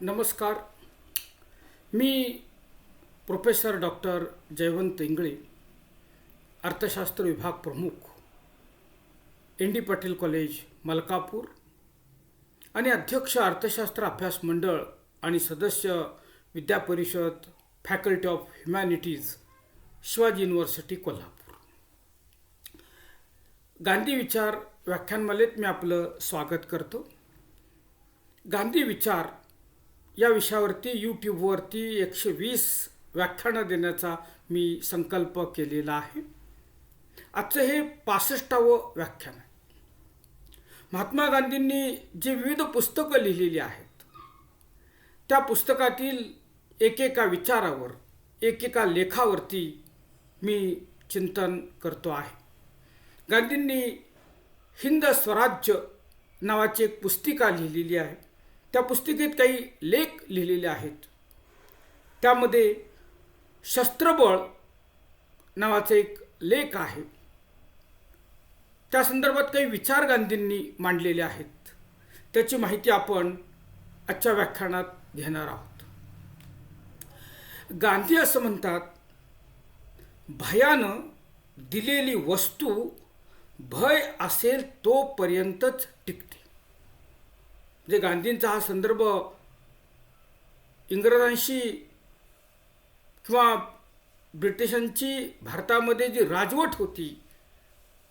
नमस्कार. मी professor doctor Jaywant Ingale अर्थशास्त्र विभाग प्रमुख N D Patil college Malkapur आणि अध्यक्ष अर्थशास्त्र अभ्यास मंडळ आणि सदस्य विद्या परिषद faculty of humanities Shivaji university Kolhapur. Gandhi विचार व्याख्यानमालेत मी आपलं स्वागत करतो. गांधी विचार या विषयावरती यूट्यूबवरती एकशे वीस व्याख्यानं देण्याचा मी संकल्प केलेला आहे. आजचं हे पासष्टावं व्याख्यान आहे. महात्मा गांधींनी जी विविध पुस्तकं लिहिलेली आहेत त्या पुस्तकातील एकेका विचारावर एकेका लेखावरती मी चिंतन करतो आहे. गांधींनी हिंद स्वराज्य नावाची एक पुस्तिका लिहिलेली आहे. त्या पुस्तिकेत काही लेख लिहिलेले आहेत. त्यामध्ये शस्त्रबळ नावाचा एक लेख आहे. त्या संदर्भात काही विचार गांधींनी मांडलेले आहेत. त्याची माहिती आपण आजच्या व्याख्यानात घेणार आहोत. गांधी असं म्हणतात भयानं दिलेली वस्तू भय असेल तोपर्यंतच म्हणजे गांधींचा हा संदर्भ इंग्रजांशी किंवा ब्रिटिशांची भारतामध्ये जी राजवट होती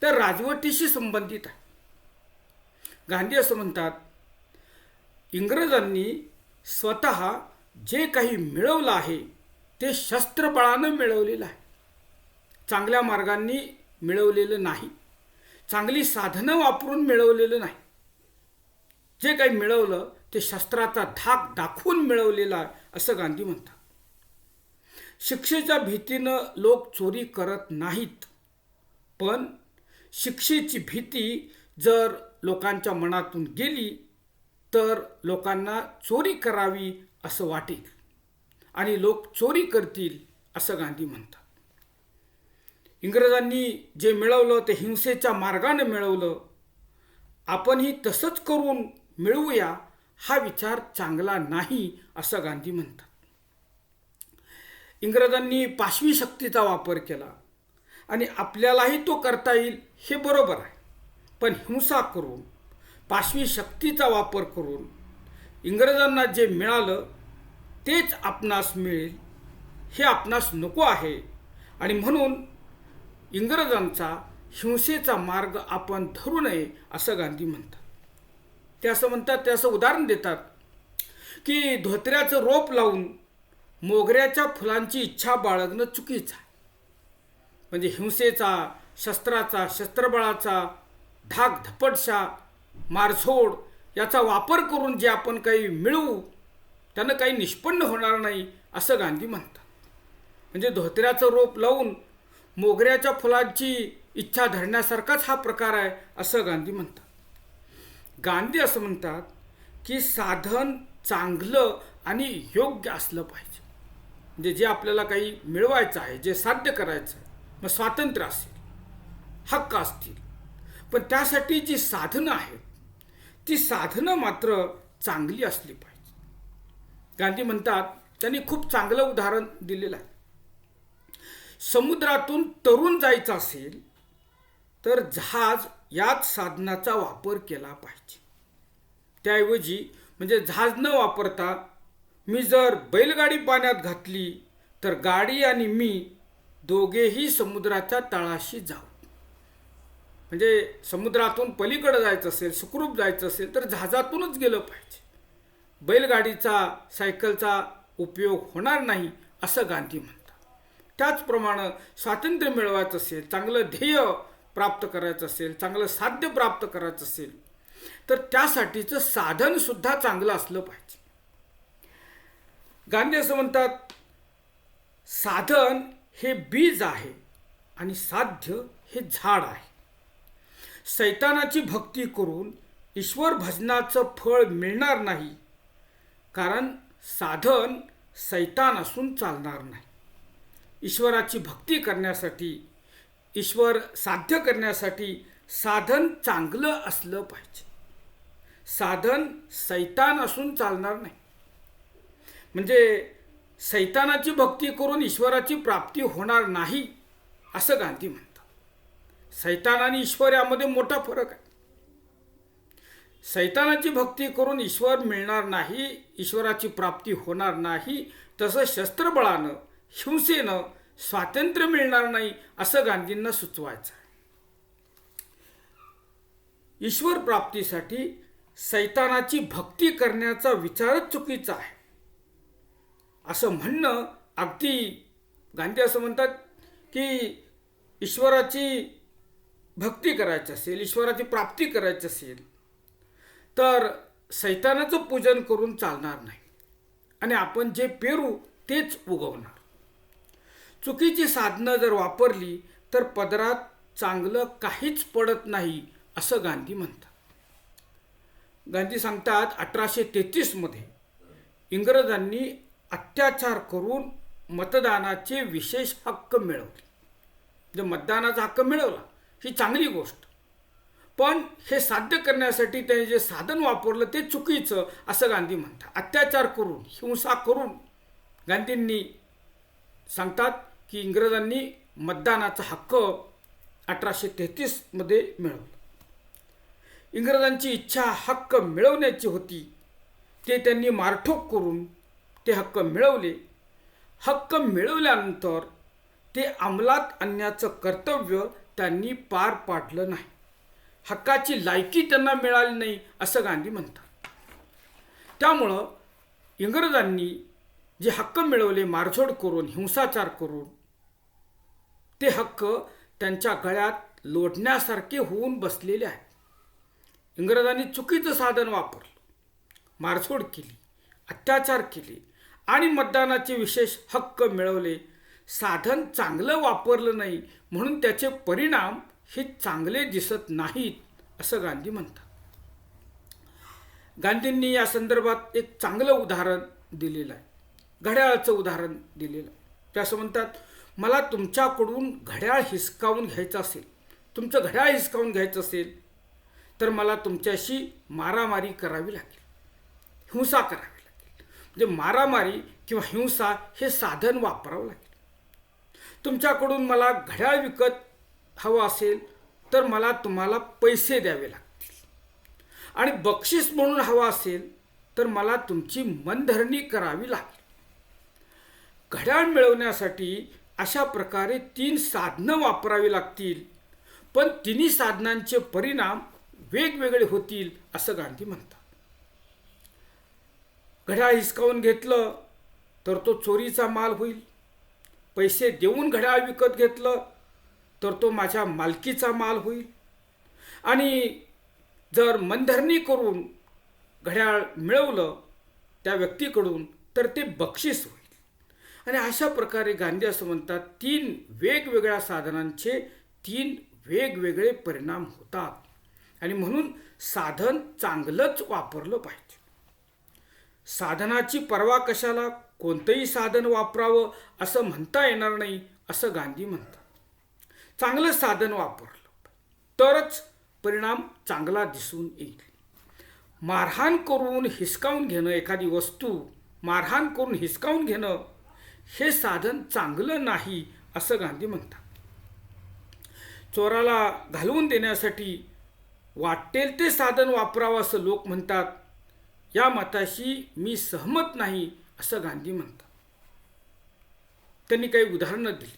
त्या राजवटीशी संबंधित आहे. गांधी असं म्हणतात इंग्रजांनी स्वतः जे काही मिळवलं आहे ते शस्त्रबळानं मिळवलेलं आहे. चांगल्या मार्गांनी मिळवलेलं नाही. चांगली साधनं वापरून मिळवलेलं नाही. जे काही मिळवलं ते शस्त्राचा धाक दाखवून मिळवलेला आहे असं गांधी म्हणतात. शिक्षेच्या भीतीनं लोक चोरी करत नाहीत पण शिक्षेची भीती जर लोकांच्या मनातून गेली तर लोकांना चोरी करावी असं वाटेल आणि लोक चोरी करतील असं गांधी म्हणतात. इंग्रजांनी जे मिळवलं ते हिंसेच्या मार्गाने मिळवलं. आपणही तसंच करून मिळवूया हा विचार चांगला नाही असं गांधी म्हणतात. इंग्रजांनी पाशवी शक्तीचा वापर केला आणि आपल्यालाही तो करता येईल हे बरोबर आहे. पण हिंसा करून पाशवी शक्तीचा वापर करून इंग्रजांना जे मिळालं तेच आपणास मिळेल हे आपणास नको आहे. आणि म्हणून इंग्रजांचा हिंसेचा मार्ग आपण धरू नये असं गांधी म्हणतात. ते असं म्हणतात ते असं उदाहरण देतात की धोत्र्याचं रोप लावून मोगऱ्याच्या फुलांची इच्छा बाळगणं चुकीचं आहे. म्हणजे हिंसेचा शस्त्राचा शस्त्रबळाचा धाक धपटशा मारझोड याचा वापर करून जे आपण काही मिळवू त्यानं काही निष्पन्न होणार नाही असं गांधी म्हणतात. म्हणजे धोत्र्याचं रोप लावून मोगऱ्याच्या फुलांची इच्छा धरण्यासारखाच हा प्रकार आहे असं गांधी म्हणतात. गांधी असं म्हणतात की साधन चांगलं आणि योग्य असलं पाहिजे. म्हणजे जे आपल्याला काही मिळवायचं आहे जे साध्य करायचं आहे मग स्वातंत्र्य असेल हक्क असतील. पण त्यासाठी जी साधनं आहेत ती साधनं मात्र चांगली असली पाहिजे. गांधी म्हणतात त्यांनी खूप चांगलं उदाहरण दिलेलं आहे. समुद्रातून तरुण जायचं असेल तर जहाज याच साधनाचा वापर केला पाहिजे. त्याऐवजी म्हणजे जहाज न वापरता मी जर बैलगाडी पाण्यात घातली तर गाडी आणि मी दोघेही समुद्राच्या तळाशी जाऊ. म्हणजे समुद्रातून पलीकडं जायचं असेल सुखरूप जायचं असेल तर जहाजातूनच गेलं पाहिजे. बैलगाडीचा सायकलचा उपयोग होणार नाही असं गांधी म्हणतात. त्याचप्रमाणे स्वातंत्र्य मिळवायचं असेल चांगलं ध्येय प्राप्त करायचं असेल चांगलं साध्य प्राप्त करायचं असेल तर त्यासाठीचं साधनसुद्धा चांगलं असलं पाहिजे. गांधी असं म्हणतात साधन हे बीज आहे आणि साध्य हे झाड आहे. सैतानाची भक्ती करून ईश्वर भजनाचं फळ मिळणार नाही कारण साधन सैतान असून चालणार नाही. ईश्वराची भक्ती करण्यासाठी ईश्वर साध्य करण्यासाठी साधन चांगलं असलं पाहिजे. साधन सैतान असून चालणार नाही. म्हणजे सैतानाची भक्ती करून ईश्वराची प्राप्ती होणार नाही असं गांधी म्हणतात. सैतान आणि ईश्वर यामध्ये मोठा फरक आहे. सैतानाची भक्ती करून ईश्वर मिळणार नाही ईश्वराची प्राप्ती होणार नाही तसं शस्त्रबळानं हिंसेनं स्वातंत्र्य मिळणार नाही असं गांधींना सुचवायचं आहे. ईश्वर प्राप्तीसाठी सैतानाची भक्ती करण्याचा विचारच चुकीचा आहे. असं म्हणणं अगदी गांधी असं म्हणतात की ईश्वराची भक्ती करायची असेल ईश्वराची प्राप्ती करायची असेल तर सैतानाचं पूजन करून चालणार नाही. आणि आपण जे पेरू तेच उगवणार. चुकीची साधनं जर वापरली तर पदरात चांगलं काहीच पडत नाही असं गांधी म्हणतात. गांधी सांगतात अठराशे तेहतीसमध्ये इंग्रजांनी अत्याचार करून मतदानाचे विशेष हक्क मिळवले. म्हणजे मतदानाचा हक्क मिळवला ही चांगली गोष्ट. पण हे साध्य करण्यासाठी त्याने जे साधन वापरलं ते चुकीचं असं गांधी म्हणतात. अत्याचार करून हिंसा करून गांधींनी सांगतात की इंग्रजांनी मतदानाचा हक्क अठराशे तेहतीसमध्ये मिळवला. इंग्रजांची इच्छा हक्क मिळवण्याची होती ते त्यांनी मारठोक करून ते हक्क मिळवले. हक्क मिळवल्यानंतर ते अंमलात आणण्याचं कर्तव्य त्यांनी पार पाडलं नाही. हक्काची लायकी त्यांना मिळाली नाही असं गांधी म्हणतात. त्यामुळं इंग्रजांनी जे हक्क मिळवले मारझोड करून हिंसाचार करून ते हक्क त्यांच्या गळ्यात लोटण्यासारखे होऊन बसलेले आहेत. इंग्रजांनी चुकीचं साधन वापरलं. मारझोड केली अत्याचार केले आणि मतदानाचे विशेष हक्क मिळवले. साधन चांगलं वापरलं नाही म्हणून त्याचे परिणाम हे चांगले दिसत नाहीत असं गांधी म्हणतात. गांधींनी या संदर्भात एक चांगलं उदाहरण दिलेलं आहे. घड्याळाचं उदाहरण दिलेलं आहे. ते असं म्हणतात मला तुमच्याकडून घड्याळ हिसकावून घ्यायचं असेल तुमचं घड्याळ हिसकावून घ्यायचं असेल तर मला तुमच्याशी मारामारी करावी लागेल हिंसा करावी लागेल. म्हणजे मारामारी किंवा हिंसा हे साधन वापरावं लागेल. तुमच्याकडून मला घड्याळ विकत हवं असेल तर मला तुम्हाला पैसे द्यावे लागतील. आणि बक्षीस म्हणून हवं असेल तर मला तुमची मनधरणी करावी लागेल. घड्याळ मिळवण्यासाठी अशा प्रकारे तीन साधनं वापरावी लागतील. पण तिन्ही साधनांचे परिणाम वेगवेगळे होतील असं गांधी म्हणतात. घड्याळ हिसकावून घेतलं तर तो चोरीचा माल होईल. पैसे देऊन घड्याळ विकत घेतलं तर तो माझ्या मालकीचा माल होईल. आणि जर मनधरणी करून घड्याळ मिळवलं त्या व्यक्तीकडून तर ते बक्षीस होईल. आणि अशा प्रकारे गांधी असं म्हणतात तीन वेगवेगळ्या साधनांचे तीन वेगवेगळे परिणाम होतात. आणि म्हणून साधन चांगलंच वापरलं पाहिजे. साधनाची पर्वा कशाला? कोणतंही साधन वापरावं असं म्हणता येणार नाही असं गांधी म्हणतात. चांगलं साधन वापरलं तरच परिणाम चांगला दिसून येईल. मारहाण करून हिसकावून घेणं एखादी वस्तू मारहाण करून हिसकावून घेणं हे साधन चांगलं नाही असं गांधी म्हणतात. चोराला घालवून देण्यासाठी वाटेल ते साधन वापरावं असं लोक म्हणतात. या मताशी मी सहमत नाही असं गांधी म्हणतात. त्यांनी काही उदाहरणं दिली.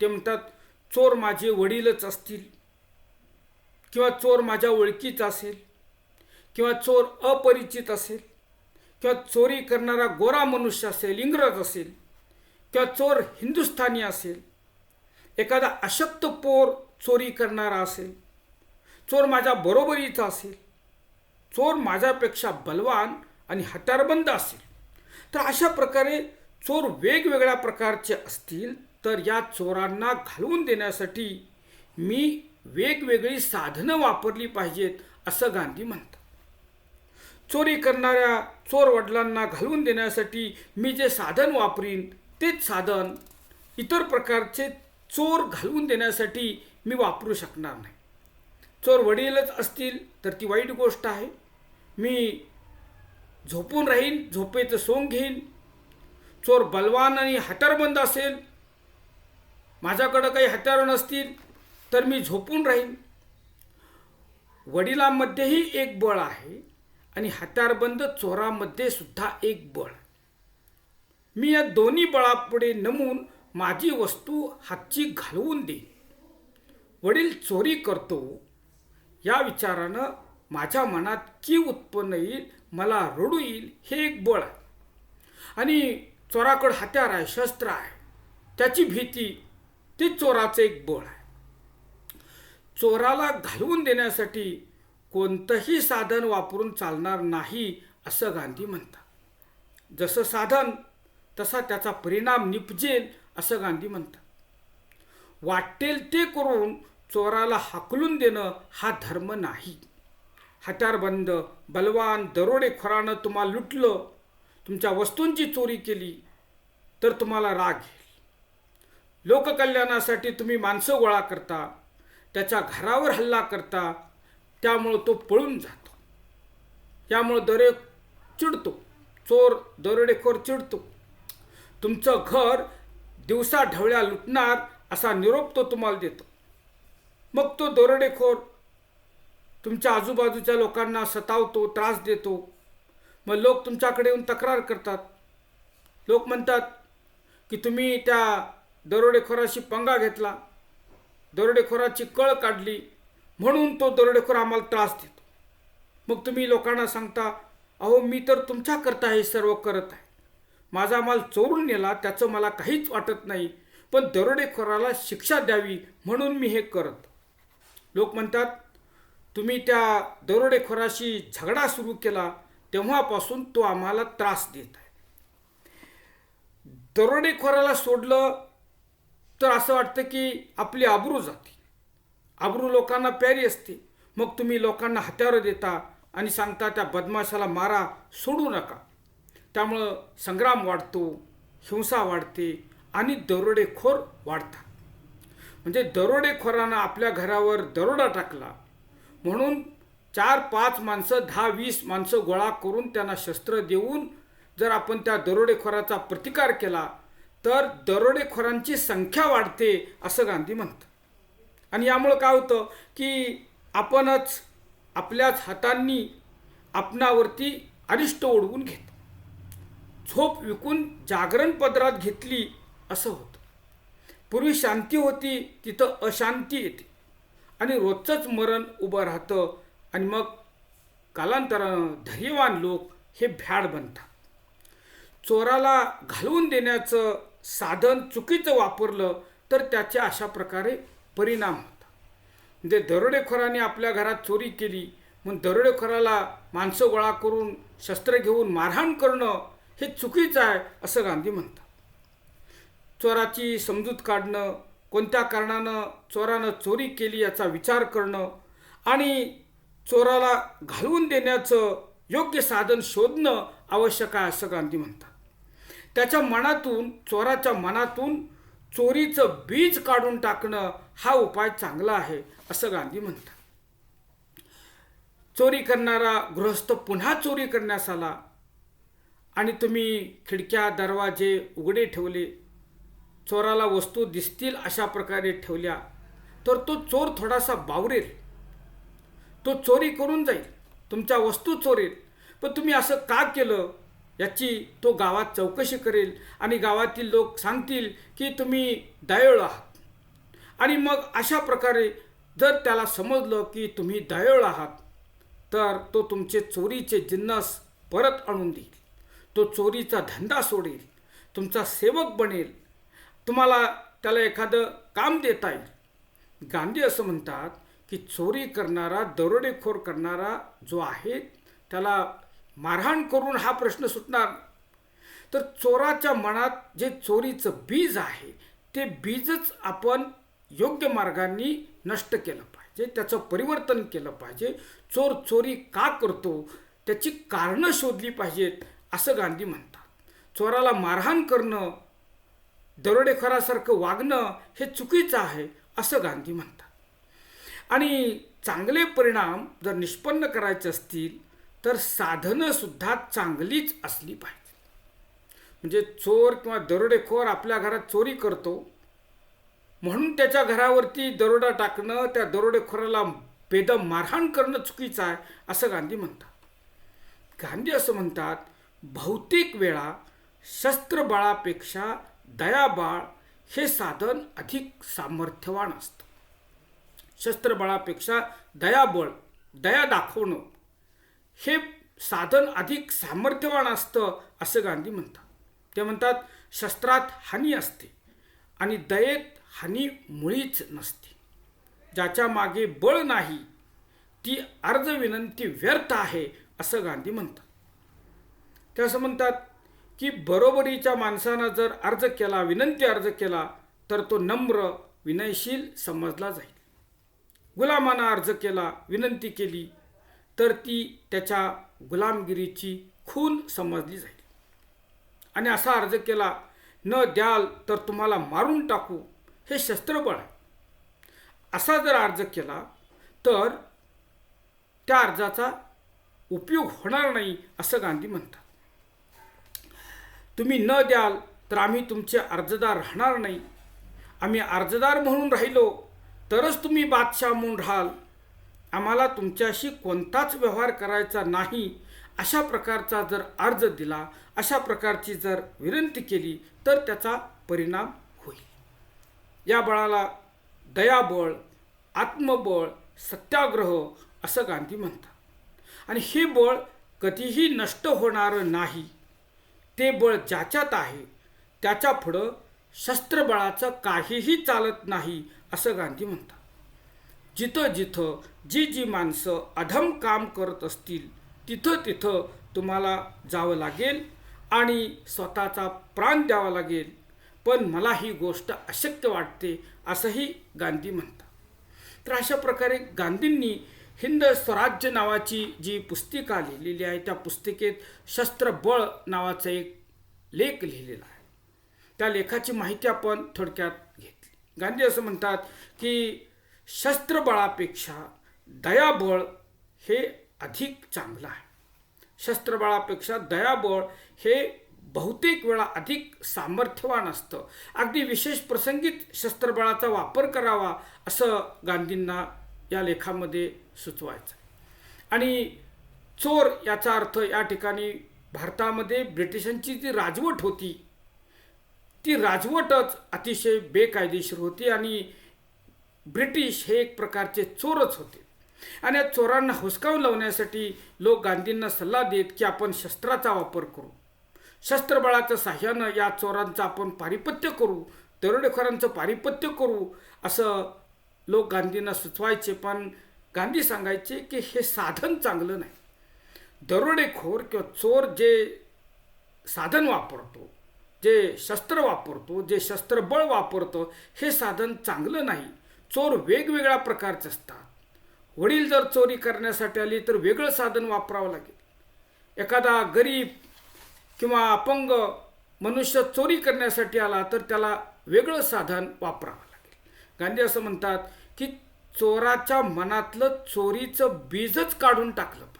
ते म्हणतात चोर माझे वडीलच असतील किंवा चोर माझ्या ओळखीचा असेल किंवा चोर अपरिचित असेल किंवा चोरी करणारा गोरा मनुष्य असेल इंग्रज असेल किंवा चोर हिंदुस्थानी असेल एखादा अशक्त पोर चोरी करणारा असेल चोर माझ्या बरोबरीचा असेल चोर माझ्यापेक्षा बलवान आणि हत्यारबंद असेल तर अशा प्रकारे चोर वेगवेगळ्या प्रकारचे असतील तर या चोरांना घालवून देण्यासाठी मी वेगवेगळी साधनं वापरली पाहिजेत असं गांधी म्हणतात. चोरी करणाऱ्या चोर वडिलांना घालवून देण्यासाठी मी जे साधन वापरीन तेच साधन इतर प्रकारचे चोर घालवून देण्यासाठी मी वापरू शकणार नाही. चोर वडीलच असतील तर ती वाईट गोष्ट आहे. मी झोपून राहीन झोपेचं सोंग घेईन. चोर बलवान आणि हत्यारबंद असेल माझ्याकडं काही हत्यारं नसतील तर मी झोपून राहीन. वडिलांमध्येही एक बळ आहे आणि हत्यारबंद चोरामध्ये सुद्धा एक बळ मी या दोन्ही बळापुढे नमून माझी वस्तू हातची घालवून देईन वडील चोरी करतो. या विचारानं माझ्या मनात की उत्पन्न येईल मला रडू येईल हे एक बळ आहे. आणि चोराकडं हत्यार आहे शस्त्र आहे. त्याची भीती ते चोराचं एक बळ आहे. चोराला घालवून देण्यासाठी कोणतंही साधन वापरून चालणार नाही असं गांधी म्हणतात. जसं साधन तसा त्याचा परिणाम निपजेल असं गांधी म्हणतात. वाटेल ते करून चोराला हाकलून देणं हा धर्म नाही. हत्यारबंद बलवान दरोडेखोरानं तुम्हाला लुटलं तुमच्या वस्तूंची चोरी केली तर तुम्हाला राग येईल. लोककल्याणासाठी तुम्ही माणसं गोळा करता त्याच्या घरावर हल्ला करता त्यामुळं तो पळून जातो. त्यामुळं दरे चिडतो चोर दरोडेखोर चिडतो. तुमचं घर दिवसा ढवळ्या लुटणार असा निरोप तो तुम्हाला देतो. मग तो दरोडेखोर तुमच्या आजूबाजूच्या लोकांना सतावतो त्रास देतो. मग लोक तुमच्याकडे येऊन तक्रार करतात. लोक म्हणतात की तुम्ही त्या दरोडेखोराशी पंगा घेतला. दरोडेखोराची कळ काढली. म्हणून तो दरोडेखोर आम्हाला त्रास देतो. मग तुम्ही लोकांना सांगता अहो मी तर तुमच्याकरता हे सर्व करत आहे. माझा माल चोरून नेला त्याचं मला काहीच वाटत नाही पण दरोडेखोराला शिक्षा द्यावी म्हणून मी हे करत. लोक म्हणतात तुम्ही त्या दरोडेखोराशी झगडा सुरू केला तेव्हापासून तो आम्हाला त्रास देत आहे. दरोडेखोराला सोडलं तर असं वाटतं की आपली आबरू जाते. आबरू लोकांना प्यारी असते. मग तुम्ही लोकांना हत्यारं देता आणि सांगता त्या बदमाशाला मारा सोडू नका. त्यामुळं संग्राम वाढतो हिंसा वाढते आणि दरोडेखोर वाढतात. म्हणजे दरोडेखोरानं आपल्या घरावर दरोडा टाकला म्हणून चार पाच माणसं दहा वीस माणसं गोळा करून त्यांना शस्त्र देऊन जर आपण त्या दरोडेखोराचा प्रतिकार केला तर दरोडेखोरांची संख्या वाढते असं गांधी म्हणतात. आणि यामुळं काय होतं की आपणच आपल्याच हातांनी आपणावरती अरिष्ट ओढवून घेतो झोप विकून जागरण पदरात घेतली असं होतं. पूर्वी शांती होती तिथं अशांती येते. आणि रोजचंच मरण उभं राहतं आणि मग कालांतरानं धैर्यवान लोक हे भ्याड बनतात. चोराला घालवून देण्याचं साधन चुकीचं वापरलं तर त्याचे अशा प्रकारे परिणाम होतात. म्हणजे दरोडेखोराने आपल्या घरात चोरी केली मग दरोडेखोराला माणसं गोळा करून शस्त्र घेऊन मारहाण करणं हे चुकीचं आहे असं गांधी म्हणतात. चोराची समजूत काढणं कोणत्या कारणानं चोरानं चोरी केली याचा विचार करणं आणि चोराला घालवून देण्याचं योग्य साधन शोधणं आवश्यक आहे असं गांधी म्हणतात. त्याच्या मनातून चोराच्या मनातून चोरीचं बीज काढून टाकणं हा उपाय चांगला आहे असं गांधी म्हणतात. चोरी करणारा गृहस्थ पुन्हा चोरी करण्यास आला आणि तुम्ही खिडक्या दरवाजे उघडे ठेवले. चोराला वस्तू दिसतील अशा प्रकारे ठेवल्या. तर तो चोर थोडासा बावरेल. तो चोरी करून जाईल. तुमच्या वस्तू चोरेल. पण तुम्ही असं का केलं? याची तो गावात चौकशी करेल आणि गावातील लोक सांगतील की तुम्ही दयाळू आहात. आणि मग अशा प्रकारे जर त्याला समजलं की तुम्ही दयाळू आहात तर तो तुमचे चोरीचे जिन्नस परत आणून देईल. तो चोरीचा धंदा सोडेल तुमचा सेवक बनेल तुम्हाला त्याला एखादं काम देता येईल. गांधी असं म्हणतात की चोरी करणारा दरोडेखोर करणारा जो आहे त्याला मारहाण करून हा प्रश्न सुटणार. तर चोराच्या मनात जे चोरीचं बीज आहे ते बीजच आपण योग्य मार्गांनी नष्ट केलं पाहिजे त्याचं परिवर्तन केलं पाहिजे. चोर चोरी का करतो त्याची कारणं शोधली पाहिजेत. असं गांधी म्हणतात. चोराला मारहाण करणं दरोडेखोरासारखं वागणं हे चुकीचं आहे असं गांधी म्हणतात. आणि चांगले परिणाम जर निष्पन्न करायचे असतील तर साधनं सुद्धा चांगलीच असली पाहिजे म्हणजे चोर किंवा दरोडेखोर आपल्या घरात चोरी करतो म्हणून त्याच्या घरावरती दरोडा टाकणं त्या दरोडेखोराला बेदम मारहाण करणं चुकीचं आहे असं गांधी म्हणतात. गांधी असं म्हणतात बहुतेक वेळा शस्त्रबळापेक्षा दयाबाळ हे साधन अधिक सामर्थ्यवान असतं. शस्त्रबळापेक्षा दयाबळ दया दाखवणं हे साधन अधिक सामर्थ्यवान असतं असं गांधी म्हणतात. ते म्हणतात शस्त्रात हानी असते आणि दयेत हानी मुळीच नसते. ज्याच्या मागे बळ नाही ती अर्ज विनंती व्यर्थ आहे असं गांधी म्हणतात. ते असं म्हणतात की बरोबरीच्या माणसानं जर अर्ज केला विनंती अर्ज केला तर तो नम्र विनयशील समजला जाईल. गुलामानं अर्ज केला विनंती केली तर ती त्याच्या गुलामगिरीची खून समजली जाईल. आणि असा अर्ज केला न द्याल तर तुम्हाला मारून टाकू हे शस्त्रबळ आहे. असा जर अर्ज केला तर त्या अर्जाचा उपयोग होणार नाही असं गांधी म्हणतात. तुम्ही न द्याल तर आम्ही तुमचे अर्जदार राहणार नाही. आम्ही अर्जदार म्हणून राहिलो तरच तुम्ही बादशाह म्हणून राहाल. आम्हाला तुमच्याशी कोणताच व्यवहार करायचा नाही. अशा प्रकारचा जर अर्ज दिला अशा प्रकारची जर विनंती केली तर त्याचा परिणाम होईल. या बळाला दयाबळ आत्मबळ सत्याग्रह असं गांधी म्हणतात. आणि हे बळ कधीही नष्ट होणारं नाही. ते बळ ज्याच्यात आहे त्याच्या पुढं शस्त्रबळाचं काहीही चालत नाही असं गांधी म्हणतात. जिथं जिथं जी जी माणसं अधम काम करत असतील तिथं तिथं तुम्हाला जावं लागेल आणि स्वतःचा प्राण द्यावा लागेल. पण मला ही गोष्ट अशक्य वाटते असंही गांधी म्हणतात. तर अशा प्रकारे गांधींनी हिंद स्वराज्य नावाची जी पुस्तिका लिहिलेली आहे त्या पुस्तिकेत शस्त्रबळ नावाचं एक लेख लिहिलेला आहे. त्या लेखाची माहिती आपण थोडक्यात घेतली. गांधी असं म्हणतात की शस्त्रबळापेक्षा दयाबळ हे अधिक चांगलं आहे. शस्त्रबळापेक्षा दयाबळ हे बहुतेक वेळा अधिक सामर्थ्यवान असतं. अगदी विशेष प्रसंगीत शस्त्रबळाचा वापर करावा असं गांधींना या लेखामध्ये सुचवायचं आणि चोर याचा अर्थ या ठिकाणी भारतामध्ये ब्रिटिशांची जी राजवट होती ती राजवटच अतिशय बेकायदेशीर होती आणि ब्रिटिश हे एक प्रकारचे चोरच होते. आणि या चोरांना हुसकावून लावण्यासाठी लोक गांधींना सल्ला देत की आपण शस्त्राचा वापर करू. शस्त्रबळाच्या साह्यानं या चोरांचं आपण पारिपत्य करू दरोडेखोरांचं पारिपत्य करू असं लोक गांधींना सुचवायचे. पण गांधी सांगायचे की हे साधन चांगलं नाही. दरोडेखोर किंवा चोर जे साधन वापरतो जे शस्त्र वापरतो जे शस्त्रबळ वापरतो हे साधन चांगलं नाही. चोर वेगवेगळ्या प्रकारचे असतात. वडील जर चोरी करण्यासाठी आली तर वेगळं साधन वापरावं लागेल. एखादा गरीब किंवा अपंग मनुष्य चोरी करण्यासाठी आला तर त्याला वेगळं साधन वापरावं लागेल. गांधी असं म्हणतात की चोराच्या मनातलं चोरीचं बीजच काढून टाकलं पाहिजे.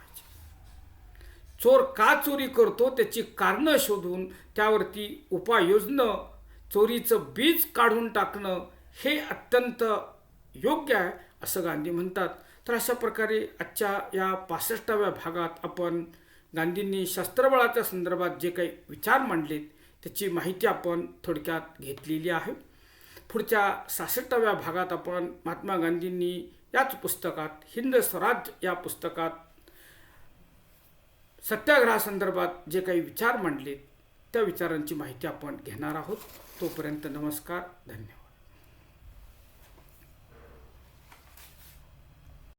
चोर का चोरी करतो त्याची कारणं शोधून त्यावरती उपाययोजनं चोरीचं बीज काढून टाकणं हे अत्यंत योग्य आहे असं गांधी म्हणतात. तर अशा प्रकारे आजच्या या पासष्टाव्या भागात आपण गांधींनी शस्त्रबळाच्या संदर्भात जे काही विचार मांडलेत त्याची माहिती आपण थोडक्यात घेतलेली आहे. पुढच्या सहासष्टाव्या भागात आपण महात्मा गांधींनी याच पुस्तकात हिंद स्वराज या पुस्तकात सत्याग्रहासंदर्भात जे काही विचार मांडलेत त्या विचारांची माहिती आपण घेणार आहोत. तोपर्यंत नमस्कार धन्यवाद.